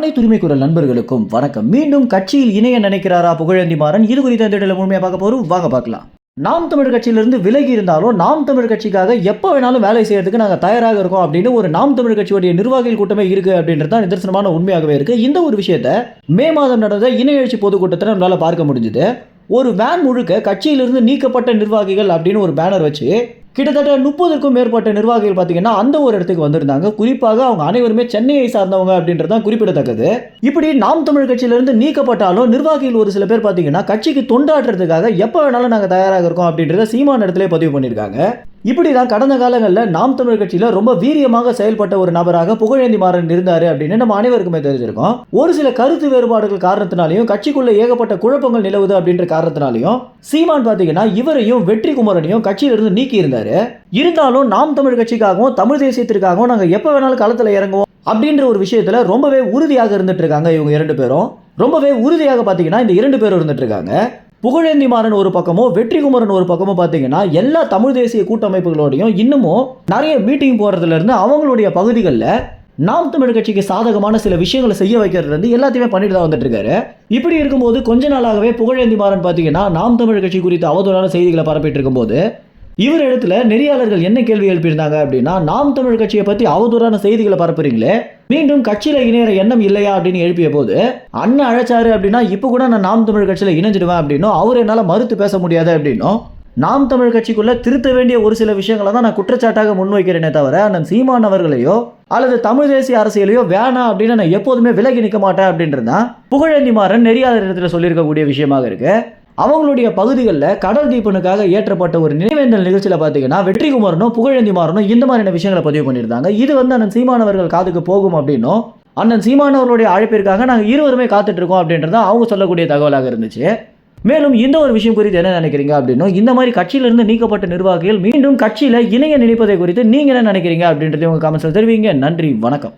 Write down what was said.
அனைத்து உரிமை குரல் நண்பர்களுக்கும் வணக்கம். மீண்டும் கட்சியில் இணைய நினைக்கிறாரா புகழேந்தி மாறன்? இது குறித்த இந்த முழுமையாக பார்க்க போறோம். வாங்க பார்க்கலாம். நாம் தமிழ் கட்சியிலிருந்து விலகி இருந்தாலும் நாம் தமிழ் கட்சிக்காக எப்போ வேணாலும் வேலை செய்யறதுக்கு நாங்கள் தயாராக இருக்கோம் அப்படின்னு ஒரு நாம் தமிழ் கட்சியுடைய நிர்வாகிகள் கூட்டமே இருக்கு அப்படின்றது தான் நிதர்சனமான உண்மையாகவே இருக்கு. இந்த ஒரு விஷயத்த மே மாதம் நடந்த இணையழ்ச்சி பொதுக்கூட்டத்தில் நம்மளால பார்க்க முடிஞ்சுது. ஒரு வேன் முழுக்க கட்சியிலிருந்து நீக்கப்பட்ட நிர்வாகிகள் அப்படின்னு ஒரு பேனர் வச்சு கிட்டத்தட்ட முப்பதுக்கும் மேற்பட்ட நிர்வாகிகள் பார்த்தீங்கன்னா அந்த ஒரு இடத்துக்கு வந்திருந்தாங்க. குறிப்பாக அவங்க அனைவருமே சென்னையை சார்ந்தவங்க அப்படின்றது தான் குறிப்பிடத்தக்கது. இப்படி நாம் தமிழ் கட்சியிலிருந்து நீக்கப்பட்டாலும் நிர்வாகிகள் ஒரு சில பேர் பார்த்தீங்கன்னா கட்சிக்கு தொண்டாடுறதுக்காக எப்போ வேணாலும் நாங்கள் தயாராக இருக்கோம் அப்படின்றத சீமான இடத்துல பதிவு பண்ணியிருக்காங்க. இப்படி தான் கடந்த காலங்களில் நாம் தமிழ் கட்சியில் ரொம்ப வீரியமாக செயல்பட்ட ஒரு நபராக புகழேந்தி மாறன் இருந்தார் அப்படின்னு நம்ம அனைவருக்குமே தெரிஞ்சிருக்கோம். ஒரு சில கருத்து வேறுபாடுகள் காரணத்தினாலையும் கட்சிக்குள்ள ஏகப்பட்ட குழப்பங்கள் நிலவுது அப்படின்ற காரணத்தினாலையும் சீமான் பார்த்தீங்கன்னா இவரையும் வெற்றி குமரனையும் கட்சியிலிருந்து நீக்கி இருந்தார் இருந்தாலும் நாம் தமிழ் கட்சிக்காகவும் தமிழ் தேசியத்திற்காகவும் நாங்கள் எப்போ வேணாலும் களத்தில் இறங்குவோம் அப்படின்ற ஒரு விஷயத்தில் ரொம்பவே உறுதியாக இருந்துட்டு இருக்காங்க இவங்க இரண்டு பேரும். ரொம்பவே உறுதியாக பார்த்தீங்கன்னா இந்த இரண்டு பேரும் இருந்துட்டு இருக்காங்க. புகழேந்தி மாறன் ஒரு பக்கமோ வெற்றிகுமரன் ஒரு பக்கமோ பார்த்தீங்கன்னா எல்லா தமிழ் தேசிய கூட்டமைப்புகளோடையும் இன்னமும் நிறைய மீட்டிங் போகிறதுலேருந்து அவங்களுடைய பகுதிகளில் நாம் தமிழ் கட்சிக்கு சாதகமான சில விஷயங்களை செய்ய வைக்கிறதுலேருந்து எல்லாத்தையுமே பண்ணிட்டு தான் வந்துட்டு இருக்காரு இப்படி இருக்கும்போது கொஞ்ச நாளாகவே புகழேந்தி மாறன் பார்த்தீங்கன்னா நாம் தமிழ் கட்சி குறித்து அவதூறான செய்திகளை பரப்பிட்டு இருக்கும்போது இவர் இடத்துல நெறியாளர்கள் என்ன கேள்வி எழுப்பியிருந்தாங்க அப்படின்னா நாம் தமிழ் கட்சியை பத்தி அவதூறான செய்திகளை பரப்புறீங்களே? மீண்டும் கட்சியில இணையற எண்ணம் இல்லையா? அப்படின்னு எழுப்பிய போது அண்ணன் அழைச்சாரு அப்படின்னா இப்போ கூட நான் நாம் தமிழ் கட்சியில இணைஞ்சிடுவேன் அப்படின்னும் அவர் என்னால் மறுத்து பேச முடியாது அப்படின்னும் நாம் தமிழ் கட்சிக்குள்ள திருத்த வேண்டிய ஒரு சில விஷயங்களை தான் நான் குற்றச்சாட்டாக முன்வைக்கிறேனே தவிர அண்ணன் சீமான் அவர்களையோ அல்லது தமிழ் தேசிய அரசியலையோ வேணாம் அப்படின்னு நான் எப்போதுமே விலகி நிற்க மாட்டேன் அப்படின்றதான் புகழேந்தி மாறன் நெறியாளர் இடத்துல சொல்லியிருக்கக்கூடிய விஷயமாக இருக்கு. அவங்களுடைய பகுதிகளில் கடல் தீபனுக்காக ஏற்றப்பட்ட ஒரு நினைவேந்தல் நிகழ்ச்சியில் பார்த்தீங்கன்னா வெற்றிகுமாரனும் புகழேந்தி மாறனும் இந்த மாதிரியான விஷயங்களை பதிவு பண்ணியிருந்தாங்க. இது வந்து அண்ணன் சீமானவர்கள் காதுக்கு போகும் அப்படின்னும் அண்ணன் சீமானவர்களுடைய அழைப்பிற்காக நாங்கள் இருவருமே காத்துட்டு இருக்கோம் அப்படின்றது அவங்க சொல்லக்கூடிய தகவலாக இருந்துச்சு. மேலும் இந்த ஒரு விஷயம் குறித்து என்ன நினைக்கிறீங்க அப்படின்னும் இந்த மாதிரி கட்சியிலிருந்து நீக்கப்பட்ட நிர்வாகிகள் மீண்டும் கட்சியில் இணைய நினைப்பதை குறித்து நீங்கள் என்ன நினைக்கிறீங்க அப்படின்றது உங்கள் கமெண்ட்ஸில் தெரிவிங்க. நன்றி வணக்கம்.